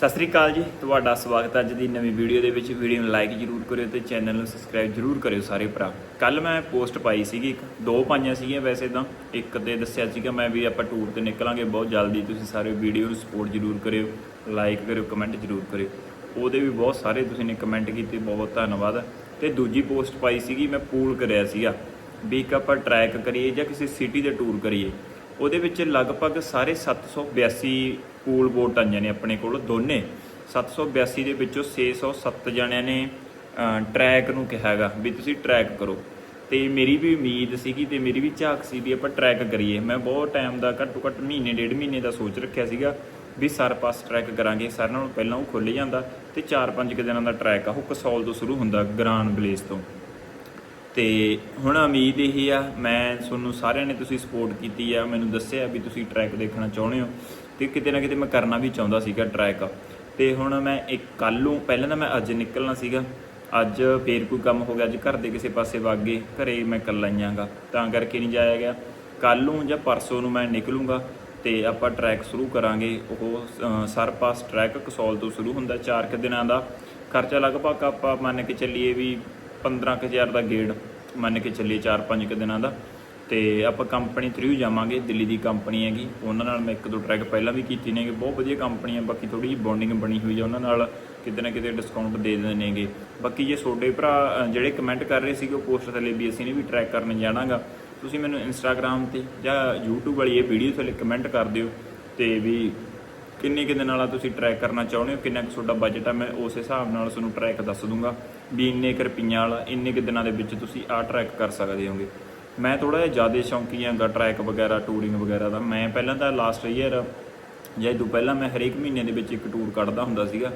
ਸਤਿ ਸ੍ਰੀ ਅਕਾਲ ਜੀ, ਤੁਹਾਡਾ ਸਵਾਗਤ ਹੈ ਅੱਜ ਦੀ ਨਵੀਂ ਵੀਡੀਓ ਦੇ ਵਿੱਚ। ਵੀਡੀਓ ਨੂੰ ਲਾਈਕ ਜਰੂਰ ਕਰਿਓ ਤੇ ਚੈਨਲ ਨੂੰ ਸਬਸਕ੍ਰਾਈਬ ਜਰੂਰ ਕਰਿਓ ਸਾਰੇ ਭਰਾ। ਕੱਲ ਮੈਂ ਪੋਸਟ ਪਾਈ ਸੀਗੀ ਇੱਕ, ਦੋ ਪਾਈਆਂ ਸੀਗੀਆਂ ਵੈਸੇ ਤਾਂ। ਇੱਕ ਤੇ ਦੱਸਿਆ ਸੀਗਾ ਮੈਂ ਵੀ ਆਪਾਂ ਟੂਰ ਤੇ ਨਿਕਲਾਂਗੇ ਬਹੁਤ ਜਲਦੀ, ਤੁਸੀਂ ਸਾਰੇ ਵੀਡੀਓ ਨੂੰ ਸਪੋਰਟ ਜਰੂਰ ਕਰਿਓ ਲਾਈਕ ਕਰਿਓ ਕਮੈਂਟ ਜਰੂਰ ਕਰਿਓ। ਉਹਦੇ ਵੀ ਬਹੁਤ ਸਾਰੇ ਤੁਸੀਂ ਨੇ ਕਮੈਂਟ ਕੀਤੇ, ਬਹੁਤ ਧੰਨਵਾਦ। ਤੇ ਦੂਜੀ ਪੋਸਟ ਪਾਈ ਸੀਗੀ, ਮੈਂ ਪੂਲ ਕਰਿਆ ਸੀਗਾ। ਵੀ ਇੱਕ ਆਪਾਂ ਟਰੈਕ ਕਰੀਏ ਜਾਂ ਕਿਸੇ ਸਿਟੀ ਦੇ ਟੂਰ ਕਰੀਏ। ਉਹਦੇ ਵਿੱਚ ਲਗਭਗ ਸਾਰੇ 782 ਪੂਲ ਬੋਟ ਆਈਆਂ ਨੇ ਆਪਣੇ ਕੋਲ, ਦੋਨੇ। 782 ਦੇ ਵਿੱਚੋਂ 607 ਜਣਿਆਂ ਨੇ ਟਰੈਕ ਨੂੰ ਕਿਹਾ ਵੀ ਤੁਸੀਂ ਟਰੈਕ ਕਰੋ। ਤੇ ਮੇਰੀ ਵੀ ਉਮੀਦ ਸੀਗੀ ਤੇ ਮੇਰੀ ਵੀ ਝਾਕ ਸੀ ਵੀ ਆਪਾਂ ਟਰੈਕ ਕਰੀਏ। ਮੈਂ ਬਹੁਤ ਟਾਈਮ ਦਾ ਘੱਟੋ ਘੱਟ ਮਹੀਨੇ, ਡੇਢ ਮਹੀਨੇ ਦਾ ਸੋਚ ਰੱਖਿਆ ਸੀਗਾ ਵੀ ਸਰਪਾਸ ਟਰੈਕ ਕਰਾਂਗੇ, ਸਾਰਿਆਂ ਨਾਲੋਂ ਪਹਿਲਾਂ ਉਹ ਖੁੱਲ ਜਾਂਦਾ ਤੇ 4-5 ਕੁ ਦਿਨਾਂ ਦਾ ਟਰੈਕ ਆ, ਉਹ ਕਸੌਲ ਤੋਂ ਸ਼ੁਰੂ ਹੁੰਦਾ ਗ੍ਰਾਨ ਬਲੇਸ ਤੋਂ। ਤੇ ਹੁਣ ਉਮੀਦ ਇਹ ਆ ਮੈਂ ਤੁਹਾਨੂੰ ਸਾਰਿਆਂ ਨੇ ਤੁਸੀਂ ਸਪੋਰਟ ਕੀਤੀ ਆ ਮੈਨੂੰ ਦੱਸਿਆ ਵੀ ਤੁਸੀਂ ਟਰੈਕ ਦੇਖਣਾ ਚਾਹੁੰਦੇ ਹੋ ਤੇ ਕਿਤੇ ਨਾ ਕਿਤੇ ਮੈਂ ਕਰਨਾ ਵੀ ਚਾਹੁੰਦਾ ਸੀਗਾ ਟਰੈਕ ਤੇ ਹੁਣ ਮੈਂ ਇੱਕ ਕੱਲ ਨੂੰ ਪਹਿਲਾਂ ਤਾਂ ਮੈਂ ਅੱਜ ਨਿਕਲਣਾ ਸੀਗਾ ਅੱਜ ਫੇਰ ਕੋਈ ਕੰਮ ਹੋ ਗਿਆ ਅੱਜ ਘਰ ਦੇ ਕਿਸੇ ਪਾਸੇ ਵਗ ਗਏ ਘਰੇ ਮੈਂ ਇਕੱਲਾ ਹੀ ਆਂਗਾ ਤਾਂ ਕਰਕੇ ਨਹੀਂ ਜਾਇਆ ਗਿਆ। ਕੱਲ ਨੂੰ ਜਾਂ ਪਰਸੋਂ ਨੂੰ ਮੈਂ ਨਿਕਲੂੰਗਾ ਤੇ ਆਪਾਂ ਟਰੈਕ ਸ਼ੁਰੂ ਕਰਾਂਗੇ ਉਹ ਅ, ਸਰਪਾਸ ਟਰੈਕ ਕਸੌਲ ਤੋਂ ਸ਼ੁਰੂ ਹੁੰਦਾ 4 ਕੁ ਦਿਨਾਂ ਦਾ। ਖਰਚਾ ਲਗਭਗ ਆਪਾਂ ਮੰਨ ਕੇ ਚੱਲੀਏ ਵੀ 15000 ਦਾ ਗੇੜ ਮੰਨ ਕੇ ਚੱਲੀਏ 4-5 ਕੁ ਦਿਨਾਂ ਦਾ। ਤੇ ਆਪਾਂ ਕੰਪਨੀ ਥਰੂ ਜਾਵਾਂਗੇ, ਦਿੱਲੀ ਦੀ ਕੰਪਨੀ ਹੈਗੀ। ਉਹਨਾਂ ਨਾਲ ਮੈਂ ਇੱਕ ਦੋ ਟਰੈਕ ਪਹਿਲਾਂ ਵੀ ਕੀਤੀ ਨੇਗੇ। ਬਹੁਤ ਵਧੀਆ ਕੰਪਨੀ ਹੈ ਬਾਕੀ ਥੋੜੀ ਜਿਹੀ ਬੌਂਡਿੰਗ ਬਣੀ ਹੋਈ ਹੈ ਉਹਨਾਂ ਨਾਲ। ਕਿਤੇ ਨਾ ਕਿਤੇ ਡਿਸਕਾਊਂਟ ਦੇ ਦਿੰਦੇ ਨੇਗੇ। ਬਾਕੀ ਜੇ ਛੋਟੇ ਭਰਾ ਜਿਹੜੇ ਕਮੈਂਟ ਕਰ ਰਹੇ ਸੀਗੇ, ਉਹ ਪੋਸਟ ਥੱਲੇ ਵੀ ਅਸੀਂ ਨੇ ਵੀ ਟਰੈਕ ਕਰਨ ਜਾਣਾਗਾ। ਤੁਸੀਂ ਮੈਨੂੰ ਇੰਸਟਾਗ੍ਰam ਤੇ ਜਾਂ YouTube ਵਾਲੀ ਇਹ ਵੀਡੀਓ ਥੱਲੇ ਕਮੈਂਟ ਕਰ ਦਿਓ ਤੇ ਵੀ ਕਿੰਨੇ ਕਿੰਨੇ ਵਾਲਾ ਤੁਸੀਂ ਟਰੈਕ ਕਰਨਾ ਚਾਹੁੰਦੇ ਹੋ, ਕਿੰਨਾ ਕੁ ਤੁਹਾਡਾ ਬਜਟ ਆ। ਮੈਂ ਉਸ ਹਿਸਾਬ ਨਾਲ ਤੁਹਾਨੂੰ ਟਰੈਕ ਦੱਸ ਦੂੰਗਾ। ਵੀ ਇੰਨੇ ਕੁ ਰੁਪਈਆਂ ਵਾਲਾ, ਇੰਨੇ ਕੁ ਦਿਨਾਂ ਦੇ ਵਿੱਚ ਤੁਸੀਂ ਆਹ ਟਰੈਕ ਕਰ ਸਕਦੇ ਹੋਗੇ। ਮੈਂ ਥੋੜਾ ਜਿਹਾ ਜ਼ਿਆਦਾ ਸ਼ੌਂਕੀ ਹਾਂਗਾ ਟਰੈਕ ਵਗੈਰਾ ਟੂਰਿੰਗ ਵਗੈਰਾ ਦਾ। ਮੈਂ ਪਹਿਲਾਂ ਤਾਂ ਲਾਸਟ ਈਅਰ ਜਾਂ ਇਹ ਤੋਂ ਪਹਿਲਾਂ ਮੈਂ ਹਰੇਕ ਮਹੀਨੇ ਦੇ ਵਿੱਚ ਇੱਕ ਟੂਰ ਕੱਢਦਾ ਹੁੰਦਾ ਸੀਗਾ।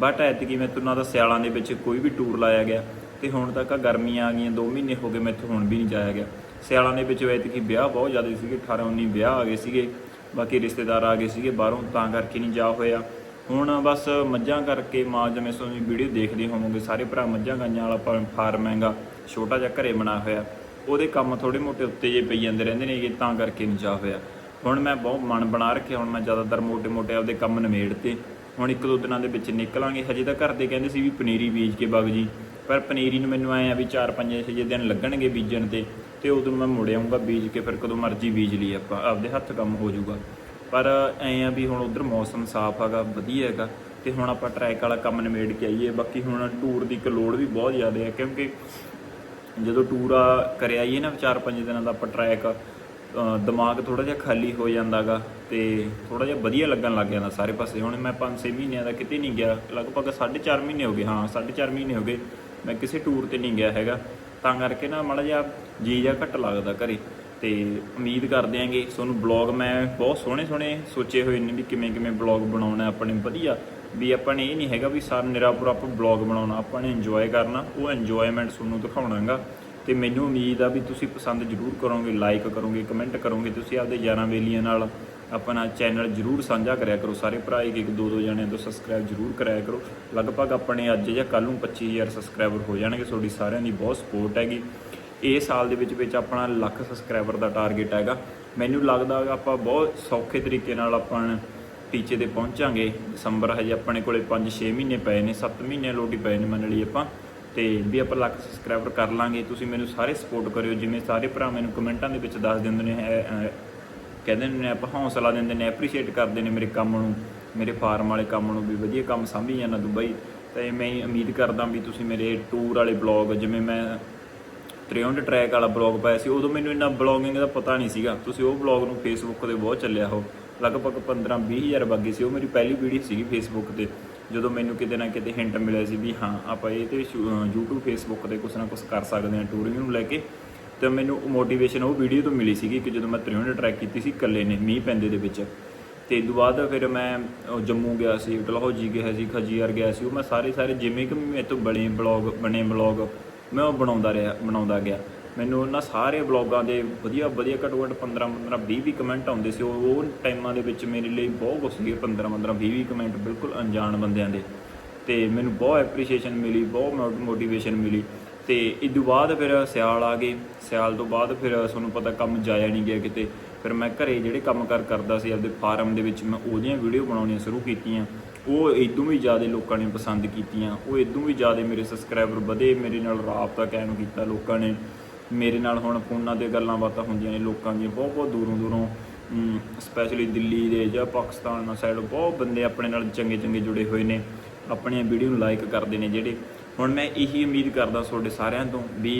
ਬਟ ਐਤਕੀ ਮੈਂ ਤੁਹਾਨੂੰ ਨਾ ਤਾਂ ਸਿਆਲਾਂ ਦੇ ਵਿੱਚ ਕੋਈ ਵੀ ਟੂਰ ਲਾਇਆ ਗਿਆ ਤੇ ਹੁਣ ਤੱਕ ਆ ਗਰਮੀਆਂ ਆ ਗਈਆਂ 2 ਮਹੀਨੇ ਹੋ ਗਏ ਮੈਥੋਂ ਹੁਣ ਵੀ ਨਹੀਂ ਜਾਇਆ ਗਿਆ। ਸਿਆਲਾਂ ਦੇ ਵਿੱਚ ਐਤਕੀ ਵਿਆਹ ਬਹੁਤ ਜ਼ਿਆਦਾ ਸੀਗੇ 18 19 ਵਿਆਹ ਆ ਗਏ ਸੀਗੇ। ਬਾਕੀ ਰਿਸ਼ਤੇਦਾਰ ਆ ਗਏ ਸੀਗੇ ਬਾਹਰੋਂ, ਤਾਂ ਕਰਕੇ ਨਹੀਂ ਜਾ ਹੋਇਆ। ਹੁਣ ਬਸ ਮੱਝਾਂ ਕਰਕੇ ਮਾਂ ਜਿਵੇਂ ਤੁਸੀਂ ਵੀਡੀਓ ਦੇਖਦੇ ਹੋਵੋਗੇ, ਸਾਰੇ ਭਰਾ ਮੱਝਾਂ ਗਾਈਆਂ ਵਾਲਾ ਫਾ- ਫਾਰਮ ਹੈਗਾ, ਛੋਟਾ ਜਿਹਾ ਘਰੇ ਬਣਾ ਹੋਇਆ। ਉਹਦੇ ਕੰਮ ਥੋੜੇ ਮੋਟੇ ਉੱਤੇ ਜੇ ਪਈ ਜਾਂਦੇ ਰਹਿੰਦੇ ਨੇਗੇ, ਤਾਂ ਕਰਕੇ ਨਹੀਂ ਜਾ ਹੋਇਆ। ਹੁਣ ਮੈਂ ਬਹੁਤ ਮਨ ਬਣਾ ਰੱਖਿਆ, ਹੁਣ ਮੈਂ ਜ਼ਿਆਦਾਤਰ ਮੋਟੇ ਮੋਟੇ ਆਪਦੇ ਕੰਮ ਨਿਮੇੜ ਤੇ ਹੁਣ ਇੱਕ ਦੋ ਦਿਨਾਂ ਦੇ ਵਿੱਚ ਨਿਕਲਾਂਗੇ। ਹਜੇ ਤਾਂ ਘਰ ਦੇ ਕਹਿੰਦੇ ਸੀ ਵੀ ਪਨੀਰੀ ਬੀਜ ਕੇ ਵਗ ਜੀ। ਪਰ ਪਨੀਰੀ ਨੂੰ ਮੈਨੂੰ ਆਏ ਆ ਵੀ 4-5 ਛੇ ਦਿਨ ਲੱਗਣਗੇ ਬੀਜਣ ਤੇ ਤੇ ਉਦੋਂ ਮੈਂ ਮੁੜ ਆਊਂਗਾ ਬੀਜ ਕੇ, ਫਿਰ ਕਦੋਂ ਮਰਜ਼ੀ ਬੀਜ ਲਈ ਆਪਾਂ। ਆਪਦੇ ਹੱਥ ਕੰਮ ਹੋ ਜਾਊਗਾ। ਪਰ ਐ ਆ ਵੀ ਹੁਣ ਉਧਰ ਮੌਸਮ ਸਾਫ਼ ਹੈਗਾ, ਵਧੀਆ ਹੈਗਾ ਤੇ ਹੁਣ ਆਪਾਂ ਟਰੈਕ ਵਾਲਾ ਕੰਮ ਨਿਮੇੜ ਕੇ ਆਈਏ। ਬਾਕੀ ਹੁਣ ਟੂਰ ਦੀ ਇੱਕ ਲੋਡ ਵੀ ਬਹੁਤ ਜ਼ਿਆਦਾ ਹੈ ਕਿਉਂਕਿ ਜਦੋਂ ਟੂਰ ਆ ਕਰਿਆ ਆਈਏ ਨਾ 4-5 ਦਿਨਾਂ ਦਾ ਆਪਾਂ ਟਰੈਕ ਦਿਮਾਗ ਥੋੜਾ ਜਿਹਾ ਖਾਲੀ ਹੋ ਜਾਂਦਾਗਾ ਤੇ ਥੋੜਾ ਜਿਹਾ ਵਧੀਆ ਲੱਗਣ ਲੱਗ ਜਾਂਦਾ ਸਾਰੇ ਪਾਸੇ। ਹੁਣ ਮੈਂ 5-6 ਮਹੀਨਿਆਂ ਦਾ ਕਿਤੇ ਨਹੀਂ ਗਿਆ, ਲਗਭਗ 4.5 ਮਹੀਨੇ ਹੋ ਗਏ। ਹਾਂ 4.5 ਮਹੀਨੇ ਹੋ ਗਏ ਮੈਂ ਕਿਸੇ ਟੂਰ ਤੇ ਨਹੀਂ ਗਿਆ ਹੈਗਾ। ਤਾਂ ਕਰਕੇ ਨਾ ਮਾੜਾ ਜਿਹਾ ਜੀ ਜਿਹਾ ਘੱਟ ਲੱਗਦਾ ਘਰੇ। ਤੇ ਉਮੀਦ ਕਰਦੇ ਆਂਗੇ ਤੁਹਾਨੂੰ ਬਲੌਗ ਮੈਂ ਬਹੁਤ ਸੋਹਣੇ ਸੋਹਣੇ ਸੋਚੇ ਹੋਏ ਨੇ ਵੀ ਕਿਵੇਂ ਕਿਵੇਂ ਬਲੌਗ ਬਣਾਉਣਾ ਆਪਣੇ ਵਧੀਆ ਵੀ ਆਪਾਂ ਨੇ ਇਹ ਨਹੀਂ ਹੈਗਾ ਵੀ ਸਾਰ ਨਿਰਾਪੁਰ ਆਪਾਂ ਬਲੌਗ ਬਣਾਉਣਾ, ਆਪਾਂ ਨੇ ਇੰਜੋਏ ਕਰਨਾ, ਉਹ ਇੰਜੋਏਮੈਂਟ ਤੁਹਾਨੂੰ ਦਿਖਾਉਣਾਗਾ। ਤੇ ਮੈਨੂੰ ਉਮੀਦ ਆ ਵੀ ਤੁਸੀਂ ਪਸੰਦ ਜ਼ਰੂਰ ਕਰੋਗੇ ਲਾਈਕ ਕਰੋਗੇ ਕਮੈਂਟ ਕਰੋਗੇ, ਤੁਸੀਂ ਆਪਦੇ ਯਾਰਾਂ ਵੇਲੀਆਂ ਨਾਲ ਆਪਣਾ ਚੈਨਲ ਜ਼ਰੂਰ ਸਾਂਝਾ ਕਰਿਆ ਕਰੋ। ਸਾਰੇ ਭਰਾ ਇੱਕ ਇੱਕ ਦੋ ਦੋ ਜਣਿਆਂ ਤੋਂ ਸਬਸਕ੍ਰਾਈਬ ਜ਼ਰੂਰ ਕਰਾਇਆ ਕਰੋ। ਲਗਭਗ ਆਪਣੇ ਅੱਜ ਜਾਂ ਕੱਲ ਨੂੰ 25000 ਸਬਸਕ੍ਰਾਈਬਰ ਹੋ ਜਾਣਗੇ। ਤੁਹਾਡੀ ਸਾਰਿਆਂ ਦੀ ਬਹੁਤ ਸਪੋਰਟ ਹੈਗੀ। ਇਹ ਸਾਲ ਦੇ ਵਿੱਚ ਵਿੱਚ ਆਪਣਾ ਲੱਖ ਸਬਸਕ੍ਰਾਈਬਰ ਦਾ ਟਾਰਗੇਟ ਹੈਗਾ। ਮੈਨੂੰ ਲੱਗਦਾ ਹੈਗਾ ਆਪਾਂ ਬਹੁਤ ਸੌਖੇ ਤਰੀਕੇ ਨਾਲ ਆਪਾਂ ਟੀਚੇ ਤੇ ਪਹੁੰਚਾਂਗੇ। ਦਸੰਬਰ ਹਜੇ ਆਪਣੇ ਕੋਲੇ 5-6 ਮਹੀਨੇ ਪਏ ਨੇ 7 ਮਹੀਨੇ ਲੋਟੀ ਪਏ ਨੇ ਮੰਨ ਲਈ ਆਪਾਂ। ਤੇ ਵੀ ਆਪਾਂ ਲੱਖ ਸਬਸਕ੍ਰਾਈਬਰ ਕਰ ਲਾਂਗੇ। ਤੁਸੀਂ ਮੈਨੂੰ ਸਾਰੇ ਸਪੋਰਟ ਕਰਿਓ। ਜਿਵੇਂ ਸਾਰੇ ਭਰਾ ਮੈਨੂੰ ਕਮੈਂਟਾਂ ਦੇ ਵਿੱਚ ਦੱਸ ਦਿੰਦੇ ਨੇ ਹੈ, ਕਹਿੰਦੇ ਨੇ, ਆਪਾਂ ਹੌਸਲਾ ਦਿੰਦੇ ਨੇ ਐਪਰੀਸ਼ੀਏਟ ਕਰਦੇ ਨੇ ਮੇਰੇ ਕੰਮ ਨੂੰ, ਮੇਰੇ ਫਾਰਮ ਵਾਲੇ ਕੰਮ ਨੂੰ ਵੀ, ਵਧੀਆ ਕੰਮ ਸਾਂਭੀ ਜਾਂਦਾ ਦੁਬਈ। ਤੇ ਮੈਂ ਉਮੀਦ ਕਰਦਾ ਵੀ ਤੁਸੀਂ ਮੇਰੇ ਟੂਰ ਵਾਲੇ ਬਲੌਗ ਜਿਵੇਂ ਮੈਂ ਤ੍ਰਿਉਂਡ ਟਰੈਕ ਵਾਲਾ ਬਲੌਗ ਪਾਇਆ ਸੀ, ਉਦੋਂ ਮੈਨੂੰ ਇੰਨਾ ਬਲੌਗਿੰਗ ਦਾ ਪਤਾ ਨਹੀਂ ਸੀਗਾ। ਤੁਸੀਂ ਉਹ ਬਲੌਗ ਨੂੰ ਫੇਸਬੁੱਕ ਤੇ ਬਹੁਤ ਚੱਲਿਆ ਹੋ। ਲਗਭਗ 15 20000 ਬਾਗੀ ਸੀ, ਉਹ ਮੇਰੀ ਪਹਿਲੀ ਵੀਡੀਓ ਸੀਗੀ ਫੇਸਬੁੱਕ ਤੇ, ਜਦੋਂ ਮੈਨੂੰ ਕਿਤੇ ਨਾ ਕਿਤੇ ਹਿੰਟ ਮਿਲਿਆ ਸੀ ਵੀ ਹਾਂ, ਆਪਾਂ ਇਹ ਤੇ ਸ਼ੂ- ਅਹ YouTube ਫੇਸਬੁੱਕ ਤੇ ਕੁਛ ਨਾ ਕੁਛ ਕਰ ਸਕਦੇ ਹਾਂ ਟੂਰਿੰਗ ਨੂੰ ਲੈ ਕੇ। ਤੇ ਮੈਨੂੰ ਮੋਟੀਵੇਸ਼ਨ ਉਹ ਵੀਡੀਓ ਤੋਂ ਮਿਲੀ ਸੀਗੀ ਕਿ ਜਦੋਂ ਮੈਂ ਤ੍ਰਿਉਂਡ ਟਰੈਕ ਕੀਤੀ ਸੀ ਇਕੱਲੇ ਨੇ, ਮੀਂਹ ਪੈਂਦੇ ਦੇ ਵਿੱਚ। ਤੇ ਇਹ ਤੋਂ ਬਾਅਦ ਫਿਰ ਮੈਂ ਜੰਮੂ ਗਿਆ ਸੀ ਡਲਹੌਜੀ ਗਿਆ ਸੀ ਖਜੀਅਰ ਗਿਆ ਸੀ, ਉਹ ਮੈਂ ਸਾਰੇ ਸਾਰੇ ਜਿਵੇਂ ਕਿ ਮੇਰੇ ਤੋਂ ਬਣੇ ਬਲੌਗ ਬਣੇ ਬਲੌਗ ਮੈਂ ਉਹ ਬਣਾਉਂਦਾ ਰਿਹਾ, ਬਣਾਉਂਦਾ ਗਿਆ। ਮੈਨੂੰ ਉਹਨਾਂ ਸਾਰੇ ਬਲੌਗਾਂ ਦੇ ਵਧੀਆ ਵਧੀਆ ਘੱਟੋ ਘੱਟ 15 15 20 20 ਕਮੈਂਟ ਆਉਂਦੇ ਸੀ। ਉਹ ਉਹ ਟਾਈਮਾਂ ਦੇ ਵਿੱਚ ਮੇਰੇ ਲਈ ਬਹੁਤ ਕੁਛ ਸੀ 15 15 20 20 ਕਮੈਂਟ ਬਿਲਕੁਲ ਅਣਜਾਣ ਬੰਦਿਆਂ ਦੇ। ਤੇ ਮੈਨੂੰ ਬਹੁਤ ਐਪਰੀਸ਼ੀਏਸ਼ਨ ਮਿਲੀ, ਬਹੁਤ ਮੋਟੀਵੇਸ਼ਨ ਮਿਲੀ। ਤੇ ਇਸ ਤੋਂ ਬਾਅਦ ਫਿਰ ਸਿਆਲ ਆ ਗਏ। ਸਿਆਲ ਤੋਂ ਬਾਅਦ ਫਿਰ ਤੁਹਾਨੂੰ ਪਤਾ ਕੰਮ ਜਾਇਆ ਨਹੀਂ ਗਿਆ ਕਿਤੇ। ਫਿਰ ਮੈਂ ਘਰੇ ਜਿਹੜੇ ਕੰਮ ਕੰਮਕਾਰ ਕਰਦਾ ਸੀ, ਆਪਦੇ ਫਾਰਮ ਦੇ ਵਿੱਚ ਮੈਂ ਉਹਦੀਆਂ ਵੀਡੀਓ ਬਣਾਉਣੀਆਂ ਸ਼ੁਰੂ ਕੀਤੀਆਂ। ਉਹ ਇਦੋਂ ਵੀ ਜ਼ਿਆਦਾ ਲੋਕਾਂ ਨੇ ਪਸੰਦ ਕੀਤੀਆਂ। ਉਹ ਇਦੋਂ ਵੀ ਜ਼ਿਆਦਾ ਮੇਰੇ ਸਬਸਕ੍ਰਾਈਬਰ ਵਧੇ, ਮੇਰੇ ਨਾਲ ਰਾਬਤਾ ਕਾਇਮ ਕੀਤਾ ਲੋਕਾਂ ਨੇ। ਮੇਰੇ ਨਾਲ ਹੁਣ ਫੋਨਾਂ ਤੇ ਗੱਲਾਂ ਬਾਤਾਂ ਹੁੰਦੀਆਂ ਨੇ ਲੋਕਾਂ ਦੀਆਂ ਬਹੁਤ ਬਹੁਤ ਦੂਰੋਂ ਦੂਰੋਂ ਸਪੈਸ਼ਲੀ ਦਿੱਲੀ ਦੇ ਜਾਂ ਪਾਕਿਸਤਾਨ ਸਾਈਡ ਬਹੁਤ ਬੰਦੇ ਆਪਣੇ ਨਾਲ ਚੰਗੇ ਚੰਗੇ ਜੁੜੇ ਹੋਏ ਨੇ। ਆਪਣੀਆਂ ਵੀਡੀਓ ਨੂੰ ਲਾਈਕ ਕਰਦੇ ਨੇ ਜਿਹੜੇ। ਹੁਣ ਮੈਂ ਇਹੀ ਉਮੀਦ ਕਰਦਾ ਤੁਹਾਡੇ ਸਾਰਿਆਂ ਤੋਂ ਵੀ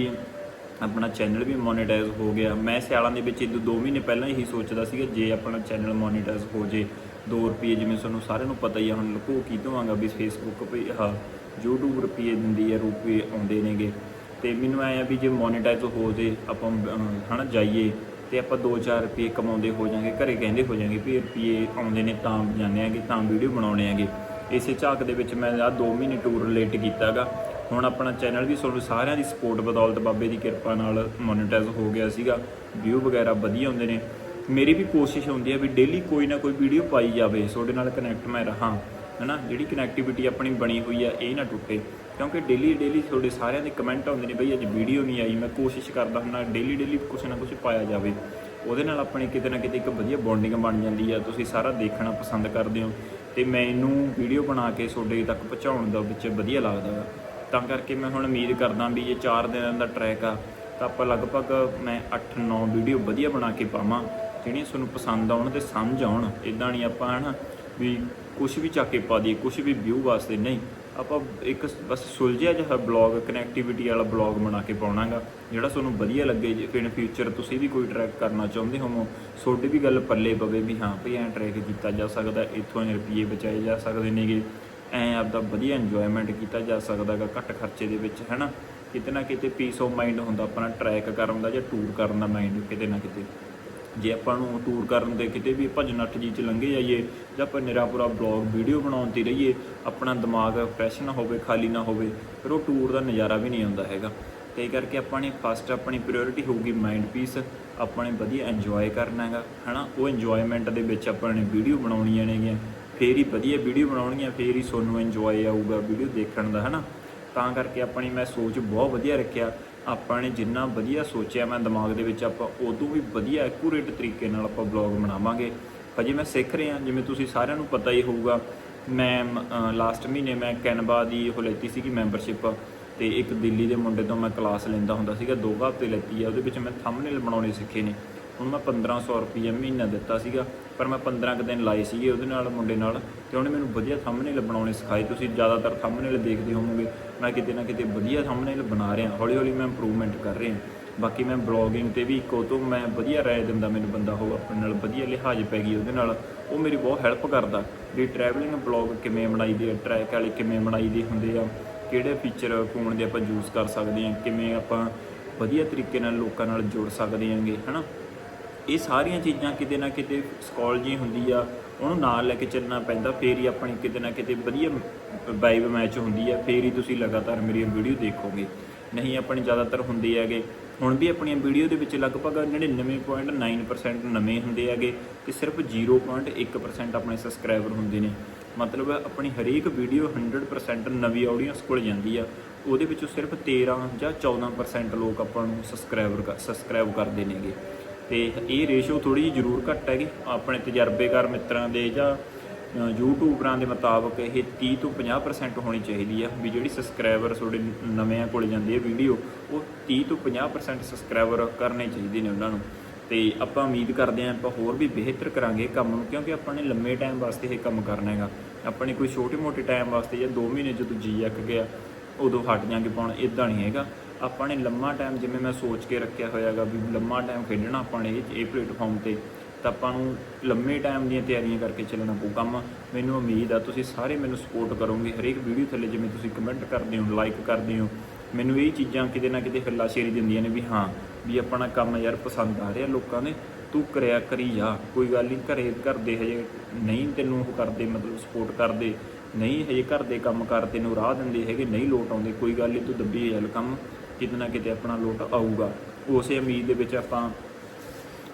ਆਪਣਾ ਚੈਨਲ ਵੀ ਮੋਨੇਟਾਈਜ਼ ਹੋ ਗਿਆ। ਮੈਂ ਸਿਆਲਾਂ ਦੇ ਵਿੱਚ ਇਦੋਂ 2 ਮਹੀਨੇ ਪਹਿਲਾਂ ਹੀ ਸੋਚਦਾ ਸੀਗਾ ਜੇ ਆਪਣਾ ਚੈਨਲ ਮੋਨੇਟਾਈਜ਼ ਹੋ ਜੇ 2 ਰੁਪਏ ਜਿਵੇਂ ਤੁਹਾਨੂੰ ਸਾਰਿਆਂ ਨੂੰ ਪਤਾ ਹੀ ਆ ਹੁਣ ਲੁਕੋ ਕੀ ਦਵਾਂਗਾ ਵੀ ਫੇਸਬੁੱਕ ਵੀ ਆਹ YouTube ਰੁਪਏ ਦਿੰਦੀ ਹੈ ਰੁਪਏ ਆਉਂਦੇ ਨੇਗੇ। ਤੇ ਮੈਨੂੰ ਐ ਆ ਵੀ ਜੇ ਮੋਨੇਟਾਈਜ਼ ਹੋ ਜੇ ਆਪਾਂ ਅਮ, ਹਨਾ ਜਾਈਏ ਤੇ ਆਪਾਂ 2-4 ਰੁਪਏ ਕਮਾਉਂਦੇ ਹੋ ਜਾਾਂਗੇ ਘਰੇ ਕਹਿੰਦੇ ਹੋ ਜਾਾਂਗੇ ਵੀ ਰੁਪਏ ਆਉਂਦੇ ਨੇ ਤਾਂ ਜਾਂਦੇ ਆਂਗੇ ਤਾਂ ਵੀਡੀਓ ਬਣਾਉਣੇ ਆਂਗੇ ਇਸੇ ਝਾਕ ਦੇ ਵਿੱਚ ਮੈਂ ਆ 2 ਮਹੀਨੇ ਟੂਰ ਰਿਲੇਟ ਕੀਤਾਗਾ। ਹੁਣ ਆਪਣਾ ਚੈਨਲ ਵੀ ਤੁਹਾਨੂੰ ਸਾਰਿਆਂ ਦੀ ਸਪੋਰਟ ਬਦੌਲਤ ਬਾਬੇ ਦੀ ਕਿਰਪਾ ਨਾਲ ਮੋਨੇਟਾਈਜ਼ ਹੋ ਗਿਆ ਸੀਗਾ। ਵਿਊ ਵਗੈਰਾ ਵਧੀਆ ਹੁੰਦੇ ਨੇ। ਮੇਰੀ ਵੀ ਕੋਸ਼ਿਸ਼ ਹੁੰਦੀ ਹੈ ਵੀ ਡੇਲੀ ਕੋਈ ਨਾ ਕੋਈ ਵੀਡੀਓ ਪਾਈ ਜਾਵੇ, ਤੁਹਾਡੇ ਨਾਲ ਕਨੈਕਟ ਮੈਂ ਰਹਾਂ, ਹਨਾ? ਜਿਹੜੀ ਕਨੈਕਟੀਵਿਟੀ ਆਪਣੀ ਬਣੀ ਹੋਈ ਆ, ਇਹ ਨਾ ਟੁੱਟੇ। ਕਿਉਂਕਿ ਡੇਲੀ ਡੇਲੀ ਤੁਹਾਡੇ ਸਾਰਿਆਂ ਦੇ ਕਮੈਂਟ ਆਉਂਦੇ ਨੇ ਬਈ ਅੱਜ ਵੀਡੀਓ ਨਹੀਂ ਆਈ, ਮੈਂ ਕੋਸ਼ਿਸ਼ ਕਰਦਾ ਹੁੰਦਾ ਡੇਲੀ ਡੇਲੀ ਕੁਛ ਨਾ ਕੁਛ ਪਾਇਆ ਜਾਵੇ। ਉਹਦੇ ਨਾਲ ਆਪਣੀ ਕਿਤੇ ਨਾ ਕਿਤੇ ਇੱਕ ਵਧੀਆ ਬੌਂਡਿੰਗ ਬਣ ਜਾਂਦੀ ਆ। ਤੁਸੀਂ ਸਾਰਾ ਦੇਖਣਾ ਪਸੰਦ ਕਰਦੇ ਹੋ ਤੇ ਮੈਨੂੰ ਵੀਡੀਓ ਬਣਾ ਕੇ ਤੁਹਾਡੇ ਤੱਕ ਪਹੁੰਚਾਉਣ ਦਾ ਵਿੱਚ ਵਧੀਆ ਲੱਗਦਾ ਵਾ। ਤਾਂ ਕਰਕੇ ਮੈਂ ਹੁਣ ਉਮੀਦ ਕਰਦਾ ਵੀ ਇਹ 4 ਦਿਨਾਂ ਦਾ ਟਰੈਕ ਆ, ਤਾਂ ਆਪਾਂ ਲਗਭਗ ਮੈਂ 8-9 ਵੀਡੀਓ ਵਧੀਆ ਬਣਾ ਕੇ ਪਾਵਾਂ, ਜਿਹੜੀਆਂ ਤੁਹਾਨੂੰ ਪਸੰਦ ਆਉਣ ਤੇ ਸਮਝ ਆਉਣ। ਇਦਾਂ ਨਹੀਂ ਆਪਾਂ ਹਨਾ ਵੀ ਕੁਝ ਵੀ ਚੱਕ ਕੇ ਪਾ ਦਈਏ ਕੁਝ ਵੀ ਵਿਊ ਵਾਸਤੇ ਨਹੀਂ। ਆਪਾਂ ਇੱਕ ਬਸ ਸੁਲਝਿਆ ਜਿਹਾ ਬਲੌਗ ਕਨੈਕਟੀਵਿਟੀ ਵਾਲਾ ਬਲੌਗ ਬਣਾ ਕੇ ਪਾਉਣਾਗਾ, ਜਿਹੜਾ ਤੁਹਾਨੂੰ ਵਧੀਆ ਲੱਗੇ। ਜੇ ਫਿਰ ਫਿਊਚਰ ਤੁਸੀਂ ਵੀ ਕੋਈ ਟਰੈਕ ਕਰਨਾ ਚਾਹੁੰਦੇ ਹੋਵੋ, ਤੁਹਾਡੀ ਵੀ ਗੱਲ ਪੱਲੇ ਪਵੇ ਵੀ ਹਾਂ ਭਈ ਐਂ ਟਰੈਕ ਕੀਤਾ ਜਾ ਸਕਦਾ, ਇੱਥੋਂ ਇਹ ਰੁਪਏ ਬਚਾਏ ਜਾ ਸਕਦੇ ਨੇਗੇ। ਐਂ ਆਪਦਾ ਵਧੀਆ ਇੰਜੋਇਮੈਂਟ ਕੀਤਾ ਜਾ ਸਕਦਾ ਸਕਦਾਗਾ ਘੱਟ ਖਰਚੇ ਦੇ ਵਿੱਚ, ਹੈਨਾ? ਕਿਤੇ ਨਾ ਕਿਤੇ ਪੀਸ ਆਫ ਮਾਈਂਡ ਹੁੰਦਾ ਆਪਣਾ ਟਰੈਕ ਕਰਨ ਦਾ ਜਾਂ ਟੂਰ ਕਰਨ ਦਾ ਮਾਈਂਡ ਕਿਤੇ ਨਾ ਕਿਤੇ। ਜੇ ਆਪਾਂ ਨੂੰ ਟੂਰ ਕਰਨ ਦੇ ਕਿਤੇ ਵੀ ਭਜਨ ਨੱਠ ਜੀ ਚ ਲੰਘੇ ਜਾਈਏ ਜਾਂ ਆਪਾਂ ਨਿਰਾਪੁਰਾ ਬਲੌਗ ਵੀਡੀਓ ਬਣਾਉਣ ਤੇ ਰਹੀਏ, ਆਪਣਾ ਦਿਮਾਗ ਫਰੈਸ਼ ਨਾ ਹੋਵੇ, ਖਾਲੀ ਨਾ ਹੋਵੇ, ਫਿਰ ਉਹ ਟੂਰ ਦਾ ਨਜ਼ਾਰਾ ਵੀ ਨਹੀਂ ਆਉਂਦਾ ਹੈਗਾ। ਤੇ ਇਹ ਕਰਕੇ ਆਪਾਂ ਨੇ ਫਸਟ ਆਪਣੀ ਪ੍ਰਾਇੋਰਟੀ ਹੋਊਗੀ ਮਾਈਂਡ ਪੀਸ ਆਪਾਂ ਨੇ ਵਧੀਆ ਇੰਜੋਏ ਕਰਨਾ ਹੈਗਾ, ਹਨਾ? ਉਹ ਇੰਜੋਇਮੈਂਟ ਦੇ ਵਿੱਚ ਆਪਾਂ ਨੇ ਵੀਡੀਓ ਬਣਾਉਣੀਆਂ ਨੇਗੀਆਂ। ਫੇਰ ਹੀ ਵਧੀਆ ਵੀਡੀਓ ਬਣਾਉਣਗੀਆਂ, ਫੇਰ ਹੀ ਤੁਹਾਨੂੰ ਇੰਜੋਏ ਆਊਗਾ ਵੀਡੀਓ ਦੇਖਣ ਦਾ, ਹਨਾ? ਤਾਂ ਕਰਕੇ ਆਪਣੀ ਮੈਂ ਸੋਚ ਬਹੁਤ ਵਧੀਆ ਰੱਖਿਆ। ਆਪਾਂ ਨੇ ਜਿੰਨਾ ਵਧੀਆ ਸੋਚਿਆ ਮੈਂ ਦਿਮਾਗ ਦੇ ਵਿੱਚ, ਆਪਾਂ ਉਦੋਂ ਵੀ ਵਧੀਆ ਐਕੂਰੇਟ ਤਰੀਕੇ ਨਾਲ ਆਪਾਂ ਬਲੌਗ ਬਣਾਵਾਂਗੇ। ਹਜੇ ਮੈਂ ਸਿੱਖ ਰਿਹਾ, ਜਿਵੇਂ ਤੁਸੀਂ ਸਾਰਿਆਂ ਨੂੰ ਪਤਾ ਹੀ ਹੋਊਗਾ, ਮੈਂ ਲਾਸਟ ਮਹੀਨੇ ਮੈਂ ਕੈਨਵਾ ਦੀ ਉਹ ਲੈਤੀ ਸੀਗੀ ਮੈਂਬਰਸ਼ਿਪ ਤੇ ਇੱਕ ਦਿੱਲੀ ਦੇ ਮੁੰਡੇ ਤੋਂ ਮੈਂ ਕਲਾਸ ਲੈਂਦਾ ਹੁੰਦਾ ਸੀਗਾ, ਦੋ ਕੁ ਹਫ਼ਤੇ ਲੈਤੀ ਆ, ਉਹਦੇ ਵਿੱਚ ਮੈਂ ਥੰਬਨੇਲ ਬਣਾਉਣੇ ਸਿੱਖੇ ਨੇ। ਹੁਣ ਮੈਂ 1500 ਰੁਪਏ ਮਹੀਨਾ ਦਿੱਤਾ ਸੀਗਾ, ਪਰ ਮੈਂ 15 ਕੁ ਦਿਨ ਲਾਏ ਸੀਗੇ ਉਹਦੇ ਨਾਲ, ਮੁੰਡੇ ਨਾਲ, ਤੇ ਉਹਨੇ ਮੈਨੂੰ ਵਧੀਆ ਥੰਬਨੇਲ ਬਣਾਉਣੇ ਸਿਖਾਏ। ਤੁਸੀਂ ਜ਼ਿਆਦਾਤਰ ਥੰਬਨੇਲ ਦੇਖਦੇ ਹੋਵੋਗੇ, ਮੈਂ ਕਿਤੇ ਨਾ ਕਿਤੇ ਵਧੀਆ ਥੰਬਨੇਲ ਬਣਾ ਰਿਹਾ ਹੌਲੀ ਹੌਲੀ ਮੈਂ ਇੰਪਰੂਵਮੈਂਟ ਕਰ ਰਿਹਾ। ਬਾਕੀ ਮੈਂ ਬਲੌਗਿੰਗ ਤੇ ਵੀ ਇੱਕੋ ਤੋਂ ਮੈਂ ਵਧੀਆ ਰਾਏ ਦਿੰਦਾ, ਮੈਨੂੰ ਬੰਦਾ ਹੋ ਆਪਣੇ ਨਾਲ ਵਧੀਆ ਲਿਹਾਜ਼ ਪੈ ਗਈ ਉਹਦੇ ਨਾਲ, ਉਹ ਮੇਰੀ ਬਹੁਤ ਹੈਲਪ ਕਰਦਾ। ਵੀ ਟਰੈਵਲਿੰਗ ਬਲੌਗ ਕਿਵੇਂ ਬਣਾਈਦੇ ਆ ਟਰੈਕ ਵਾਲੇ ਕਿਵੇਂ ਬਣਾਈਦੇ ਹੁੰਦੇ ਆ, ਕਿਹੜੇ ਫੀਚਰ ਫੋਨ ਦੇ ਆਪਾਂ ਯੂਜ਼ ਕਰ ਸਕਦੇ ਆ, ਕਿਵੇਂ ਆਪਾਂ ਵਧੀਆ ਤਰੀਕੇ ਨਾਲ ਲੋਕਾਂ ਨਾਲ ਜੁੜ ਸਕਦੇ ਆਂਗੇ, ਹਨਾ? ਇਹ ਸਾਰੀਆਂ ਚੀਜ਼ਾਂ ਕਿਤੇ ਨਾ ਕਿਤੇ ਸਕਾਲਜੀ ਹੁੰਦੀ ਆ ਉਹਨੂੰ ਨਾਲ ਲੈ ਕੇ ਚੱਲਣਾ ਪੈਂਦਾ, ਫੇਰ ਹੀ ਆਪਣੀ ਕਿਤੇ ਨਾ ਕਿਤੇ ਵਧੀਆ ਵਾਈਬ ਮੈਚ ਹੁੰਦੀ ਆ, ਫੇਰ ਹੀ ਤੁਸੀਂ ਲਗਾਤਾਰ ਮੇਰੀ ਵੀਡੀਓ ਦੇਖੋਗੇ। ਨਹੀਂ, ਆਪਣੀ ਜ਼ਿਆਦਾਤਰ ਹੁੰਦੇ ਹੈਗੇ। ਹੁਣ ਵੀ ਆਪਣੀਆਂ ਵੀਡੀਓ ਦੇ ਵਿੱਚ ਲਗਭਗ 99.9% ਨਵੇਂ ਹੁੰਦੇ ਹੈਗੇ ਤੇ ਸਿਰਫ 0.1% ਆਪਣੇ ਸਬਸਕ੍ਰਾਈਬਰ ਹੁੰਦੇ ਨੇ। ਮਤਲਬ ਆਪਣੀ ਹਰੇਕ ਵੀਡੀਓ 100% ਨਵੀਂ ਆਡੀਅנס ਕੋਲ ਜਾਂਦੀ ਆ। ਉਹਦੇ ਵਿੱਚੋਂ ਸਿਰਫ 13 ਜਾਂ 14% ਲੋਕ ਆਪਾਂ ਨੂੰ ਸਬਸਕ੍ਰਾਈਬਰ ਸਬਸਕ੍ਰਾਈਬ ਕਰਦੇ ਨੇਗੇ। ਤੇ ਇਹ ਰੇਸ਼ੋ ਥੋੜੀ ਜਿਹੀ ਜ਼ਰੂਰ ਘੱਟ ਹੈਗੀ। ਆਪਣੇ ਤਜਰਬੇਕਾਰ ਮਿੱਤਰਾਂ ਦੇ ਜਾਂ ਯੂਟਿਊਬਰਾਂ ਦੇ ਮੁਤਾਬਕ ਇਹ 30 ਤੋਂ 50% ਹੋਣੀ ਚਾਹੀਦੀ ਆ, ਵੀ ਜਿਹੜੀ ਸਬਸਕ੍ਰਾਈਬਰ ਤੁਹਾਡੇ ਨਵਿਆਂ ਕੋਲ ਜਾਂਦੇ ਆ ਵੀਡੀਓ ਉਹ 30 ਤੋਂ 50% ਸਬਸਕ੍ਰਾਈਬਰ ਕਰਨੇ ਚਾਹੀਦੇ ਨੇ ਉਹਨਾਂ ਨੂੰ। ਤੇ ਆਪਾਂ ਉਮੀਦ ਕਰਦੇ ਹਾਂ ਆਪਾਂ ਹੋਰ ਵੀ ਬਿਹਤਰ ਕਰਾਂਗੇ ਕੰਮ ਨੂੰ, ਕਿਉਂਕਿ ਆਪਾਂ ਨੇ ਲੰਮੇ ਟਾਈਮ ਵਾਸਤੇ ਇਹ ਕੰਮ ਕਰਨਾ ਹੈਗਾ। ਆਪਣੇ ਕੋਈ ਛੋਟੇ-ਮੋਟੇ ਟਾਈਮ ਵਾਸਤੇ ਜਾਂ 2 ਮਹੀਨੇ ਜਦੋਂ ਜੀ ਅੱਕ ਗਿਆ, ਉਦੋਂ ਹਟ ਜਾਾਂਗੇ ਪਾਉਣ ਇਦਾਂ ਨਹੀਂ ਹੈਗਾ। ਆਪਾਂ ਨੇ ਲੰਮਾ ਟਾਈਮ ਜਿਵੇਂ ਮੈਂ ਸੋਚ ਕੇ ਰੱਖਿਆ ਹੋਇਆਗਾ ਵੀ ਲੰਮਾ ਟਾਈਮ ਖੇਡਣਾ ਆਪਾਂ ਨੇ ਇਹ- ਪਲੇਟਫਾਰਮ ਤੇ, ਤਾਂ ਆਪਾਂ ਨੂੰ ਲੰਮੇ ਟਾਈਮ ਦੀਆਂ ਤਿਆਰੀਆਂ ਕਰਕੇ ਚੱਲਣਾ ਪਊ ਕੰਮ। ਮੈਨੂੰ ਉਮੀਦ ਆ ਤੁਸੀਂ ਸਾਰੇ ਮੈਨੂੰ ਸਪੋਰਟ ਕਰੋਗੇ। ਹਰੇਕ ਵੀਡੀਓ ਥੱਲੇ ਜਿਵੇਂ ਤੁਸੀਂ ਕਮੈਂਟ ਕਰਦੇ ਹੋ ਲਾਈਕ ਕਰਦੇ ਹੋ, ਮੈਨੂੰ ਇਹ ਚੀਜ਼ਾਂ ਕਿਤੇ ਨਾ ਕਿਤੇ ਹੱਲਾਸ਼ੇਰੀ ਦਿੰਦੀਆਂ ਨੇ ਵੀ ਹਾਂ, ਵੀ ਆਪਣਾ ਕੰਮ ਯਾਰ ਪਸੰਦ ਆ ਰਿਹਾ ਲੋਕਾਂ ਦੇ, ਤੂੰ ਕਰਿਆ ਕਰੀ ਜਾ। ਕੋਈ ਗੱਲ ਨਹੀਂ ਘਰੇ ਘਰ ਦੇ ਹਜੇ ਨਹੀਂ ਤੈਨੂੰ ਉਹ ਕਰਦੇ, ਮਤਲਬ ਸਪੋਰਟ ਕਰਦੇ, ਨਹੀਂ ਹਜੇ ਘਰ ਦੇ ਕੰਮ ਕਰ ਤੈਨੂੰ ਰਾਹ ਦਿੰਦੇ ਹੈਗੇ, ਨਹੀਂ ਲੋਟ ਆਉਂਦੇ, ਕੋਈ ਗੱਲ ਨਹੀਂ ਤੂੰ ਦੱਬੀ ਚੱਲ ਕੰਮ। ਕਿਤੇ ਨਾ ਕਿਤੇ ਆਪਣਾ ਲੋਟ ਆਊਗਾ। ਉਸੇ ਉਮੀਦ ਦੇ ਵਿੱਚ ਆਪਾਂ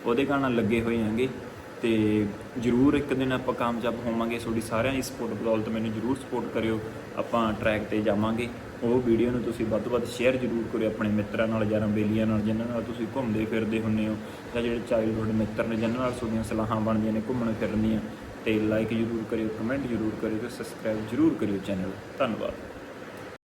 ਉਹਦੇ ਨਾਲ ਲੱਗੇ ਹੋਏ ਹਾਂਗੇ ਤੇ ਜਰੂਰ ਇੱਕ ਦਿਨ ਆਪਾਂ ਕਾਮਯਾਬ ਹੋਵਾਂਗੇ। ਤੁਹਾਡੀ ਸਾਰਿਆਂ ਦੀ ਸਪੋਰਟ ਬਦੌਲਤ ਮੈਨੂੰ ਜਰੂਰ ਸਪੋਰਟ ਕਰਿਓ। ਆਪਾਂ ਟਰੈਕ ਤੇ ਜਾਵਾਂਗੇ। ਉਹ ਵੀਡੀਓ ਨੂੰ ਤੁਸੀਂ ਵੱਧ ਤੋਂ ਵੱਧ ਸ਼ੇਅਰ ਜਰੂਰ ਕਰਿਓ ਆਪਣੇ ਮਿੱਤਰਾਂ ਨਾਲ ਯਾਰਾਂ ਬੇਲੀਆਂ ਨਾਲ, ਜਿਨ੍ਹਾਂ ਨਾਲ ਤੁਸੀਂ ਘੁੰਮਦੇ ਫਿਰਦੇ ਹੁੰਦੇ ਹੋ ਜਾਂ ਜਿਹੜੇ ਚਾਈਲਡਹੁੱਡ ਮਿੱਤਰ ਨੇ, ਜਿਨ੍ਹਾਂ ਨਾਲ ਤੁਹਾਡੀਆਂ ਸਲਾਹਾਂ ਬਣਦੀਆਂ ਨੇ ਘੁੰਮਣ ਫਿਰਨ ਦੀਆਂ। ਤੇ ਲਾਈਕ ਜਰੂਰ ਕਰਿਓ ਕਮੈਂਟ ਜਰੂਰ ਕਰਿਓ ਤੇ ਸਬਸਕ੍ਰਾਈਬ ਜਰੂਰ ਕਰਿਓ ਚੈਨਲ ਧੰਨਵਾਦ।